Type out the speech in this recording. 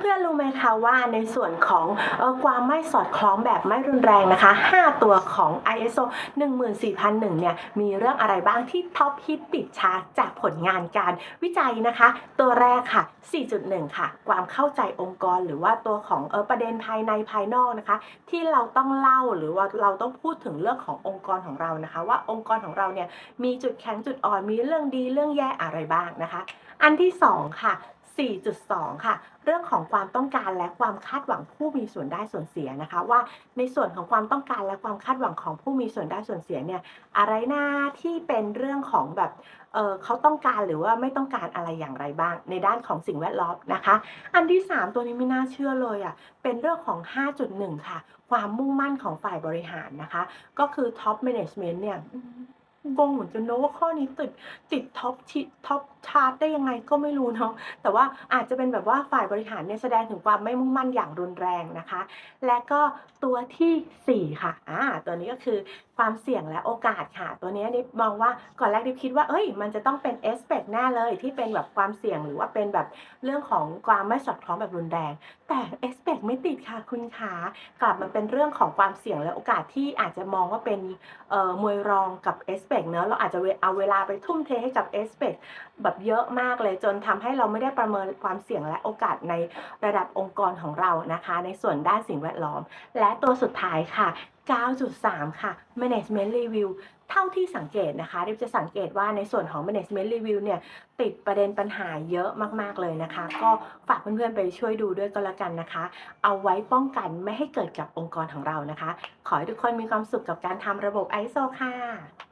เพื่อนๆรู้ไหมคะว่าในส่วนของออความไม่สอดคล้องแบบไม่รุนแรงนะคะ 5 ตัวของ ISO 14001 เนี่ย มีเรื่องอะไรบ้างที่ท็อปฮิตติดชาร์ตจากผลงานการวิจัยนะคะ ตัวแรกค่ะ 4.1 ค่ะ ความเข้าใจองค์กรหรือว่าตัวของออประเด็นภายในภายนอกนะคะ ที่เราต้องเล่าหรือว่าเราต้องพูดถึงเรื่องขององค์กรของเรานะคะ ว่าองค์กรของเราเนี่ยมีจุดแข็งจุดอ่อนมีเรื่องดีเรื่องแย่อะไรบ้างนะคะ อันที่สองค่ะ 4.2 ค่ะ เรื่องของความต้องการและความคาดหวังผู้มีส่วนได้ส่วนเสียนะคะ ว่าในส่วนของความต้องการและความคาดหวังของผู้มีส่วนได้ส่วนเสียเนี่ยอะไรหนะที่เป็นเรื่องของแบบเออเขาต้องการหรือว่าไม่ต้องการอะไรอย่างไรบ้าง ในด้านของสิ่งแวดล้อมนะคะ อันที่ 3 ตัวนี้ไม่น่าเชื่อเลยอะเป็นเรื่องของ 5.1 ค่ะ ความมุ่งมั่นของฝ่ายบริหารนะคะ ก็คือ top management เนี่ย งงเหมือนกันเนอะว่าข้อนี้ติดติดท็อปท็อปชาร์ตได้ยังไงก็ไม่รู้เนาะแต่ว่าอาจจะเป็นแบบว่าฝ่ายบริหารเนี่ยแสดงถึงความไม่มุ่งมั่นอย่างรุนแรงนะคะ และก็ตัวทีสี่ 4 ค่ะอ่าตัวนี้ก็คือความเสี่ยงและโอกาสค่ะ ตัวนี้นิดมองว่าก่อนแรกนิดคิดว่าเอ้ย มันจะต้องเป็นเอสเปกแน่เลยที่เป็นแบบความเสี่ยงหรือว่าเป็นแบบเรื่องของความไม่สอดคล้องแบบรุนแรง แต่เอสเปกไม่ติดค่ะคุณขากลับมาเป็นเรื่องของความเสี่ยงและโอกาสที่อาจจะมองว่าเป็นเอ่อมวยรองกับเอสเปกเนอะเราอาจจะเอาเวลาไปทุ่มเทให้กับเอสเปกแบบเยอะมากเลยจนทำให้เราไม่ได้ประเมินความเสี่ยงและโอกาสในระดับองค์กรของเรานะคะ ในส่วนด้านสิ่งแวดล้อม และตัวสุดท้ายค่ะ 9.3 ค่ะ management review เท่าที่สังเกตนะคะริบจะสังเกตว่าในส่วนของ management review เนี่ยติดประเด็นปัญหาเยอะมาก ๆ เลยนะคะ ก็ฝากเพื่อน ๆ ไปช่วยดูด้วยก็แล้วกันนะคะ เอาไว้ป้องกันไม่ให้เกิดกับองค์กรของเรานะคะ ขอให้ทุกคนมีความสุขกับการทำระบบ ISO ค่ะ